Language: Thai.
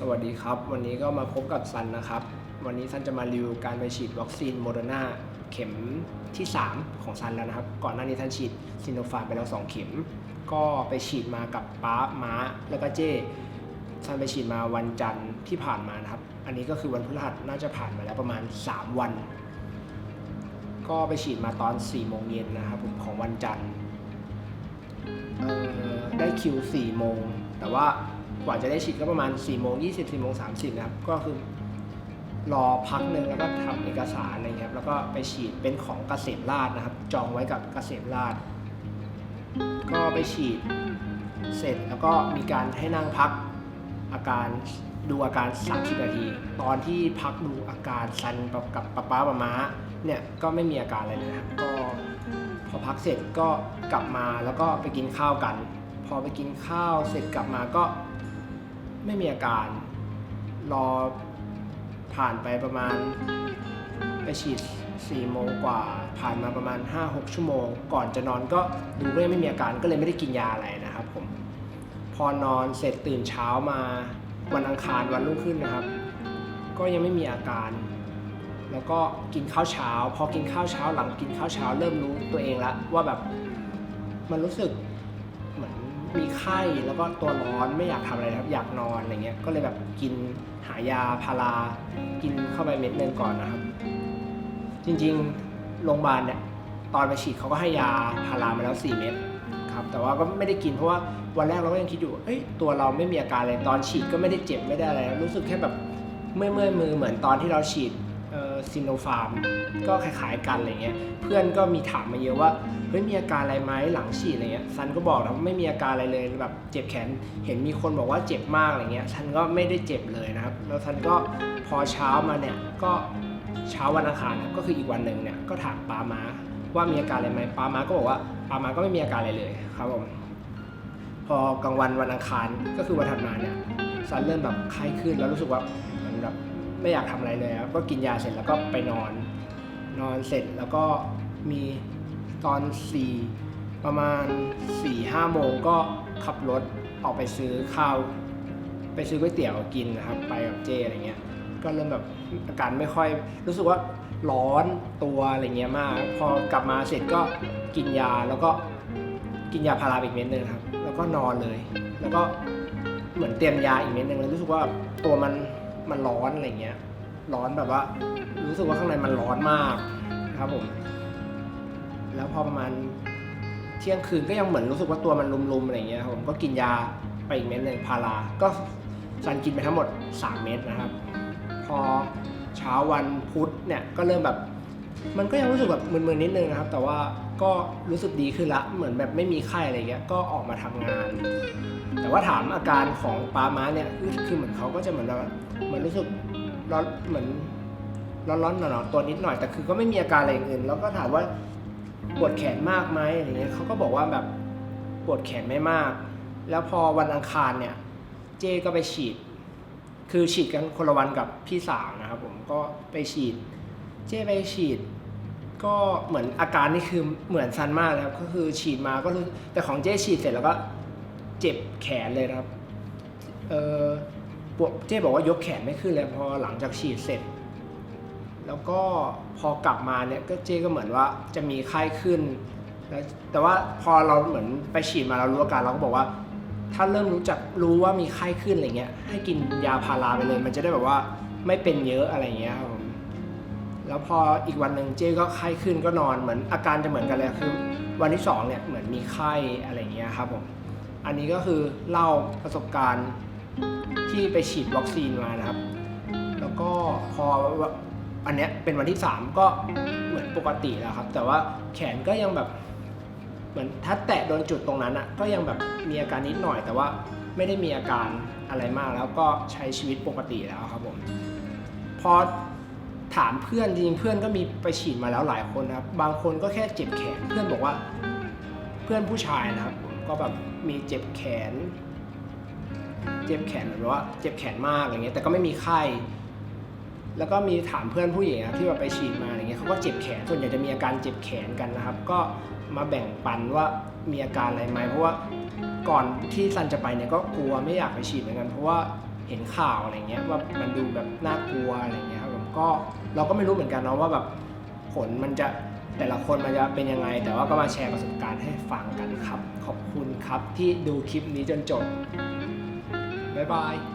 สวัสดีครับ วันนี้ก็มาพบกับซันนะครับ วันนี้ซันจะมารีวิวการไปฉีดวัคซีนโมเดอร์นาเข็มที่ 3 ของซันแล้วนะครับ ก่อนหน้านี้ซันฉีดซิโนฟาร์มไปแล้ว 2 เข็ม ก็ไปฉีดมากับป้าม้า แล้วก็เจ้ซันไปฉีดมาวันจันทร์ที่ผ่านมานะครับ อันนี้ก็คือวันพฤหัสน่าจะผ่านมาแล้วประมาณ 3 วัน ก็ไปฉีดมาตอน4โมงเย็นนะครับผมของวันจันทร์ได้คิว4โมงแต่ว่า กว่าจะได้ฉีดก็ประมาณ4โมง20 4โมง30นะครับ ก็คือรอพักหนึ่งแล้วก็ทำเอกสารอะไรเงี้ยครับแล้วก็ไปฉีดเป็นของเกษมราชนะครับ จองไว้กับเกษมราช ก็ไปฉีดเสร็จแล้วก็มีการให้นั่งพักอาการดูอาการ 30 นาที ตอนที่พักดูอาการซันกับป๊าป๊ามาม้าเนี่ยก็ไม่มีอาการอะไรเลยนะครับก็พอพักเสร็จก็กลับมาแล้วก็ไปกินข้าวกัน พอไปกินข้าวเสร็จกลับมาก็ ไม่มีอาการ รอผ่านไปประมาณไปฉีด4โมงกว่า ผ่านมาประมาณ 5-6 ชั่วโมง ก่อนจะนอนก็ดูว่ายังไม่มีอาการก็เลยไม่ได้กินยาอะไรนะครับผม พอนอนเสร็จตื่นเช้ามาวันอังคารวันรุ่งขึ้นนะครับ ก็ยังไม่มีอาการ แล้วก็กินข้าวเช้า พอกินข้าวเช้าหลังกินข้าวเช้า เริ่มรู้ตัวเองแล้วว่าแบบมันรู้สึก มีไข้แล้วก็ตัวร้อนไม่อยากทำอะไรครับอยากนอนอะไรเงี้ยก็เลยแบบกินหายาพารากินเข้าไปเม็ดหนึงก่อนนะครับ จริงๆโรงพยาบาลเนี่ยตอนไปฉีดเขาก็ให้ยาพารามาแล้ว4เม็ดครับแต่ว่าก็ไม่ได้กินเพราะว่าวันแรกเราก็ยังคิดอยู่เอ้ยตัวเราไม่มีอาการอะไรตอนฉีดก็ไม่ได้เจ็บไม่ได้อะไรรู้สึกแค่แบบเมื่อยเมื่อยมือเหมือนตอนที่เราฉีด ซิโนฟาร์มก็คล้ายๆกันอะไรเงี้ยเพื่อนก็มีถามมาเยอะว่าเฮ้ยมีอาการอะไรไหมหลังฉีดอะไรเงี้ยซันก็บอกนะว่าไม่มีอาการอะไรเลยแบบเจ็บแขนเห็นมีคนบอกว่าเจ็บมากอะไรเงี้ยซันก็ไม่ได้เจ็บเลยนะครับแล้วซันก็พอเช้ามาเนี่ยก็เช้าวันอังคารนะก็คืออีกวันหนึ่งเนี่ยก็ถามปาม้าว่ามีอาการอะไรไหมปาม้าก็บอกว่าปาม้าก็ไม่มีอาการอะไรเลยครับผมพอกลางวันวันอังคารก็คือวันถัดมาเนี่ยซันเริ่มแบบไข้ขึ้นแล้วรู้สึกว่ามันแบบ ไม่อยากทำอะไรเลยครับก็กินยาเสร็จแล้วก็ไปนอน นอนเสร็จแล้วก็มีตอนสี่ประมาณ4ี่ห้าโมงก็ขับรถออกไปซื้อข้าว ไปซื้อก๋วยเตี๋ยวกินนะครับ ไปกับเจอะไรเงี้ย ก็เริ่มแบบอาการไม่ค่อย รู้สึกว่าร้อนตัวอะไรเงี้ยมาก พอกลับมาเสร็จก็กินยาแล้วก็กินยาพาราอีกเม็ดหนึงครับ แล้วก็นอนเลย แล้วก็เหมือนเตรียมยาอีกเม็ดหนึงแล้วรู้สึกว่าตัวมัน มันร้อนอะไรเงี้ย ร้อนแบบว่า รู้สึกว่าข้างในมันร้อนมากครับผม แล้วพอประมาณเที่ยงคืนก็ยังเหมือนรู้สึกว่าตัวมันลุมๆอะไรเงี้ยครับผมก็กินยาไปอีกเม็ดหนึ่งพาราก็ซันกินไปทั้งหมด 3 เม็ดนะครับ พอเช้าวันพุธเนี่ยก็เริ่มแบบ มันก็ยังรู้สึกแบบมึนๆนิดนึงนะครับ แต่ว่าก็รู้สึกดีขึ้นละเหมือนแบบไม่มีไข้อะไรเงี้ยก็ออกมาทำงาน แต่ว่าถามอาการของปาม้าเนี่ยคือเหมือนเขาก็จะเหมือนแบบ เหมือนรู้สึกร้อนเหมือนร้อนๆหนอนๆตัวนิดหน่อยแต่คือก็ไม่มีอาการอะไรอื่นแล้วก็ถามว่าปวดแขนมากไหมอะไรเงี้ยเขาก็บอกว่าแบบปวดแขนไม่มาก แล้วพอวันอังคารเนี่ย เจก็ไปฉีด คือฉีดกันคนละวันกับพี่สาวนะครับผมก็ไปฉีด เจ้ไปฉีด ก็เหมือนอาการนี่คือเหมือนซันมากเลยครับ ก็คือฉีดมาก็รู้แต่ของเจ้ฉีดเสร็จแล้วก็เจ็บแขนเลยครับ เออ เจ้บอกว่ายกแขนไม่ขึ้นเลยพอหลังจากฉีดเสร็จ แล้วก็พอกลับมาเนี่ยก็เจ้ก็เหมือนว่าจะมีไข้ขึ้นแล้วแต่ว่าพอเราเหมือนไปฉีดมาเรารู้อาการเราก็บอกว่า ถ้าเริ่มรู้จักรู้ว่ามีไข้ขึ้นอะไรเงี้ย ให้กินยาพาราไปเลย มันจะได้แบบว่าไม่เป็นเยอะอะไรเงี้ยครับผมแล้วพออีกวันหนึ่งเจ๊ก็ไข้ขึ้นก็นอนเหมือนอาการจะเหมือนกันเลยคือ วันที่สองเนี่ยเหมือนมีไข้อะไรเงี้ยครับผมอันนี้ก็คือเล่าประสบการณ์ ที่ไปฉีดวัคซีนมานะครับ แล้วก็พออันเนี้ยเป็นวันที่สามก็เหมือนปกติแล้วครับ แต่ว่าแขนก็ยังแบบเหมือนถ้าแตะโดนจุดตรงนั้นอะก็ยังแบบมีอาการนิดหน่อย แต่ว่าไม่ได้มีอาการอะไรมากแล้วก็ใช้ชีวิตปกติแล้วครับผมพอถามเพื่อนจริงเพื่อนก็มีไปฉีดมาแล้วหลายคนนะครับ บางคนก็แค่เจ็บแขน เพื่อนบอกว่าเพื่อนผู้ชายนะครับผมก็แบบมีเจ็บแขน เจ็บแขนแบบว่าเจ็บแขนมากอะไรเงี้ยแต่ก็ไม่มีไข้แล้วก็มีถามเพื่อนผู้หญิงที่แบบไปฉีดมาอะไรเงี้ยเขาก็เจ็บแขนส่วนใหญ่จะมีอาการเจ็บแขนกันนะครับ ก็มาแบ่งปันว่ามีอาการอะไรไหมเพราะว่าก่อนที่ซันจะไปเนี่ยก็กลัวไม่อยากไปฉีดเหมือนกัน เพราะว่าเห็นข่าวอะไรเงี้ยว่ามันดูแบบน่ากลัวอะไรเงี้ยครับผมก็เราก็ไม่รู้เหมือนกันเนาะว่าแบบผลมันจะแต่ละคนมันจะเป็นยังไง แต่ว่าก็มาแชร์ประสบการณ์ให้ฟังกันครับ ขอบคุณครับที่ดูคลิปนี้จนจบ บ๊ายบาย